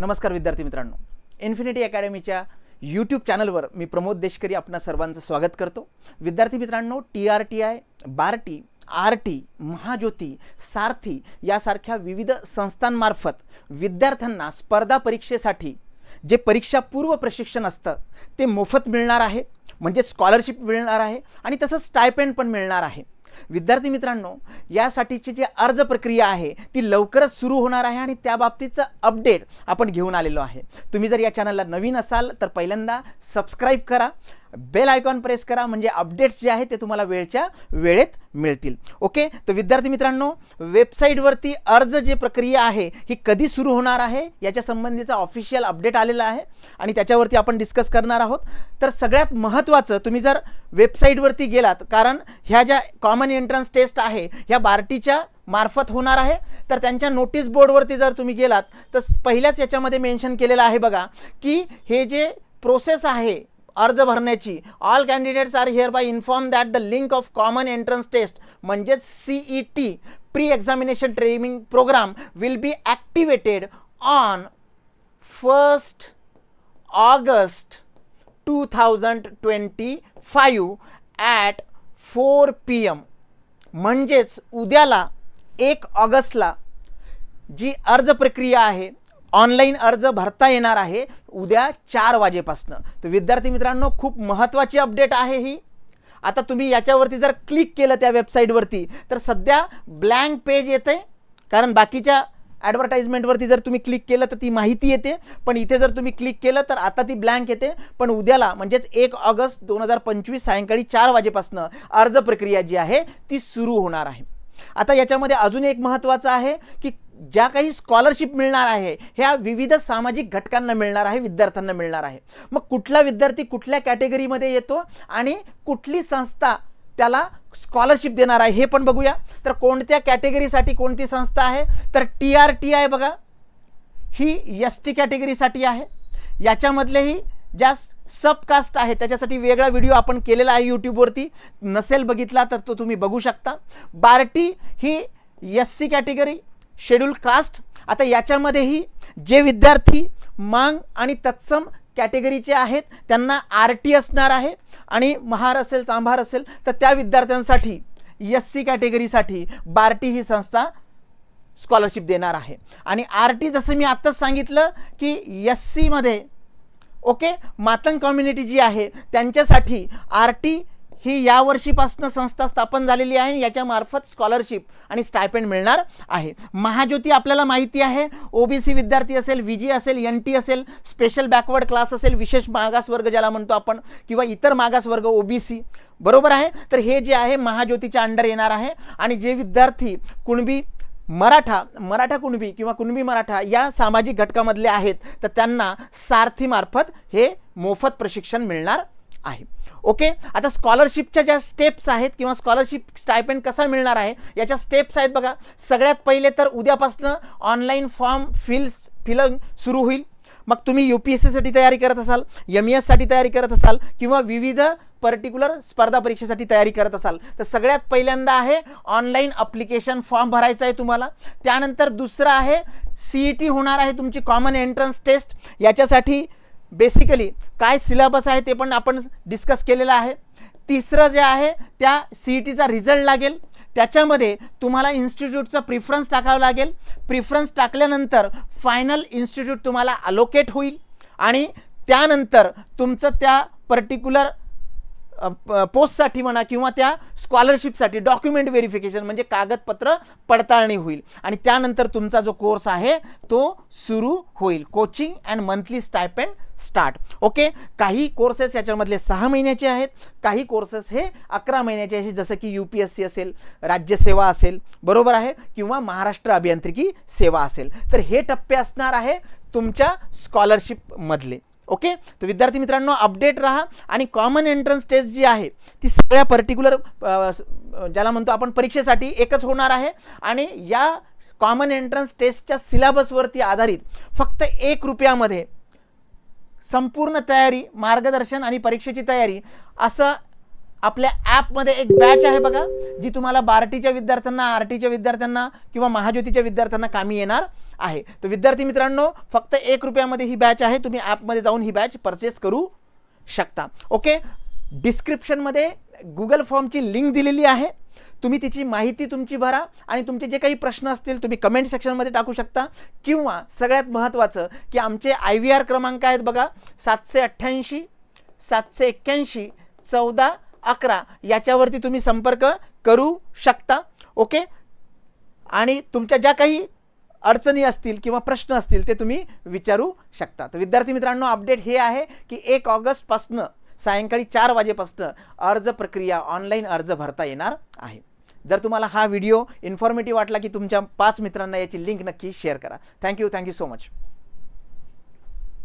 नमस्कार विद्यार्थी मित्रांनो. इन्फिनिटी अकॅडमीच्या यूट्यूब चॅनलवर मी प्रमोद देशकरी आपणा सर्वांचं स्वागत करतो. विद्यार्थी मित्रांनो T R T I BARTI R T Mahajyoti Sarthi यासारख्या विविध संस्थांमार्फत विद्यार्थ्यांना स्पर्धा परीक्षेसाठी जे परीक्षापूर्व प्रशिक्षण असतं ते मोफत मिळणार आहे. म्हणजे स्कॉलरशिप मिळणार आहे आणि तसंच स्टायपेंड पण मिळणार आहे. विद्यार्थी मित्रांनो यासाठीची जी अर्ज प्रक्रिया आहे ती लवकरच सुरू होणार आहे आणि त्या बाबतीचं अपडेट आपण घेऊन आलेलो आहे. तुम्ही जर या चॅनलला नवीन असाल तर पहिल्यांदा सबस्क्राईब करा. बेल आयकॉन प्रेस करा म्हणजे अपडेट्स जे आहेत ते तुम्हाला वेळच्या वेळेत मिळतील. ओके? तर विद्यार्थी मित्रांनो वेबसाईटवरती अर्ज जे प्रक्रिया आहे ही कधी सुरू होणार आहे? याच्या संबंधीचा ऑफिशियल अपडेट आलेला आहे आणि त्याच्यावरती आपण डिस्कस करणार आहोत. तर सगळ्यात महत्त्वाचं तुम्ही जर वेबसाईटवरती गेलात कारण ह्या ज्या कॉमन एंट्रन्स टेस्ट आहे ह्या बार्टीच्या मार्फत होणार आहे. तर त्यांच्या नोटीस बोर्डवरती जर तुम्ही गेलात तर पहिल्याच याच्यामध्ये मेन्शन केलेलं आहे बघा की हे जे प्रोसेस आहे अर्ज भरण्याची. All candidates are hereby inform that the link of common entrance test म्हणजेच C E T pre examination training programme will be activated on first August two thousand twenty five at four P M म्हणजेच उद्याला एक ऑगस्टला जी अर्ज प्रक्रिया आहे online अर्ज भरता येणार आहे उद्या चार वाजेपासनं. तर विद्यार्थी मित्रांनो खूप महत्त्वाची अपडेट आहे ही. आता तुम्ही याच्यावरती जर क्लिक केलं त्या वेबसाईटवरती तर सध्या ब्लँक पेज येते. कारण बाकीच्या ॲडव्हर्टाईजमेंटवरती जर तुम्ही क्लिक केलं तर ती माहिती येते. पण इथे जर तुम्ही क्लिक केलं तर आता ती ब्लँक येते. पण उद्याला म्हणजेच एक ऑगस्ट दोन हजार पंचवीस सायंकाळी चार वाजेपासनं अर्ज प्रक्रिया जी आहे ती सुरू होणार आहे. आता याच्यामध्ये अजून एक महत्त्वाचं आहे की ज्या काही स्कॉलरशिप मिळणार आहे ह्या विविध सामाजिक घटकांना मिळणार आहे विद्यार्थ्यांना मिळणार आहे. मग कुठला विद्यार्थी कुठल्या कॅटेगरीमध्ये येतो आणि कुठली संस्था त्याला स्कॉलरशिप देणार आहे हे पण बघूया. तर कोणत्या कॅटेगरीसाठी कोणती संस्था आहे? तर टी आर टी आय बघा. ही एस टी कॅटेगरीसाठी आहे. याच्यामधलेही ज्या सबकास्ट आहे त्याच्यासाठी वेगळा व्हिडिओ आपण केलेला आहे यूट्यूबवरती नसेल बघितला तर तो तुम्ही बघू शकता. बार्टी ही S C category schedule caste आता याच्यामध्येही जे विद्यार्थी मांग आणि तत्सम कॅटेगरीचे आहेत त्यांना आर टी असणार आहे आणि महार असेल चांभार असेल तर त्या विद्यार्थ्यांसाठी एस सी कॅटेगरीसाठी बार्टी ही संस्था स्कॉलरशिप देणार आहे. आणि आर टी जसं मी आत्ताच सांगितलं की एस सीमध्ये ओके मातंग कम्युनिटी जी आहे त्यांच्यासाठी आर टी ही यावर्षीपासून संस्था स्थापन झालेली आहे याच्यामार्फत स्कॉलरशिप आणि स्टायपेंड मिळणार आहे. महाज्योती आपल्याला माहिती आहे. ओबीसी विद्यार्थी असेल व्ही जी असेल एन टी असेल स्पेशल बॅकवर्ड क्लास असेल विशेष मागासवर्ग ज्याला म्हणतो आपण किंवा इतर मागासवर्ग ओबीसी बरोबर आहे? तर हे जे आहे महाज्योतीच्या अंडर येणार आहे. आणि जे विद्यार्थी कुणबी मराठा मराठा कुणबी किंवा कुणबी मराठा या सामाजिक घटकामधले आहेत तर त्यांना सारथीमार्फत हे मोफत प्रशिक्षण मिळणार आहे. ओके आता स्कॉलरशिपच्या ज्या स्टेप्स आहेत किंवा स्कॉलरशिप स्टायपेंड कसा मिळणार आहे याच्या स्टेप्स आहेत बघा. सगळ्यात पहिले तर उद्यापासनं ऑनलाईन फॉर्म फिल फिलिंग सुरू होईल. मग तुम्ही यू पी एस सीसाठी तयारी करत असाल एम ई एससाठी तयारी करत असाल किंवा विविध पर्टिक्युलर स्पर्धा परीक्षेसाठी तयारी करत असाल. तर सगळ्यात पहिल्यांदा आहे ऑनलाईन अप्लिकेशन फॉर्म भरायचा आहे तुम्हाला. त्यानंतर दुसरं आहे सी ई टी होणार आहे तुमची कॉमन एंट्रन्स टेस्ट याच्यासाठी बेसिकली काय सिलेबस आहे ते पण आपण डिस्कस केलेलं आहे. तिसरं जे आहे त्या सी ई टीचा रिझल्ट लागेल. त्याच्यामध्ये तुम्हाला इन्स्टिट्यूटचा प्रिफरन्स टाकावं लागेल. प्रिफरन्स टाकल्यानंतर फायनल इन्स्टिट्यूट तुम्हाला अलोकेट होईल. आणि त्यानंतर तुमचं त्या पर्टिक्युलर पोस्टसाठी म्हणा किंवा त्या स्कॉलरशिपसाठी डॉक्युमेंट व्हेरिफिकेशन म्हणजे कागदपत्र पडताळणी होईल. आणि त्यानंतर तुमचा जो कोर्स आहे तो सुरू होईल. Coaching and monthly stipend start okay काही कोर्सेस याच्यामधले सहा महिन्याचे आहेत. काही कोर्सेस हे अकरा महिन्याचे असे जसं की यू पी एस सी असेल राज्यसेवा असेल बरोबर आहे? किंवा महाराष्ट्र अभियांत्रिकी सेवा असेल. तर हे टप्पे असणार आहे तुमच्या स्कॉलरशिपमधले ओके? तर विद्यार्थी मित्रांनो अपडेट राहा आणि कॉमन एंट्रन्स टेस्ट जी आहे ती सगळ्या पर्टिक्युलर ज्याला म्हणतो आपण परीक्षेसाठी एकच होणार आहे आणि या कॉमन एंट्रन्स टेस्टच्या सिलेबसवरती आधारित फक्त एक रुपयामध्ये संपूर्ण तयारी मार्गदर्शन आणि परीक्षेची तयारी असं आपल्या ॲपमध्ये एक बॅच आहे बघा जी तुम्हाला बार्टीच्या विद्यार्थ्यांना आर टीच्या विद्यार्थ्यांना किंवा महाज्योतीच्या विद्यार्थ्यांना कामी येणार आहे. तर विद्यार्थी मित्रांनो फक्त एक रुपयामध्ये ही बॅच आहे. तुम्ही ॲपमध्ये जाऊन ही बॅच परचेस करू शकता. ओके डिस्क्रिप्शनमध्ये गुगल फॉर्मची लिंक दिलेली आहे. तुम्ही तिची माहिती तुमची भरा आणि तुमचे जे काही प्रश्न असतील तुम्ही कमेंट सेक्शनमध्ये टाकू शकता. किंवा सगळ्यात महत्त्वाचं की आमचे आय व्ही आर क्रमांक आहेत बघा सातशे अठ्ठ्याऐंशी सातशे एक्क्याऐंशी चौदा अकरा. याच्यावरती तुम्ही संपर्क करू शकता. ओके आणि तुमच्या ज्या काही अडचणी असतील किंवा प्रश्न असतील ते तुम्ही विचारू शकता. तर विद्यार्थी मित्रांनो अपडेट हे आहे की एक ऑगस्टपासनं सायंकाळी चार वाजेपासनं अर्ज प्रक्रिया ऑनलाईन अर्ज भरता येणार आहे. जर तुम्हाला हा व्हिडिओ इन्फॉर्मेटिव्ह वाटला की तुमच्या पाच मित्रांना याची लिंक नक्की शेअर करा. Thank you thank you so much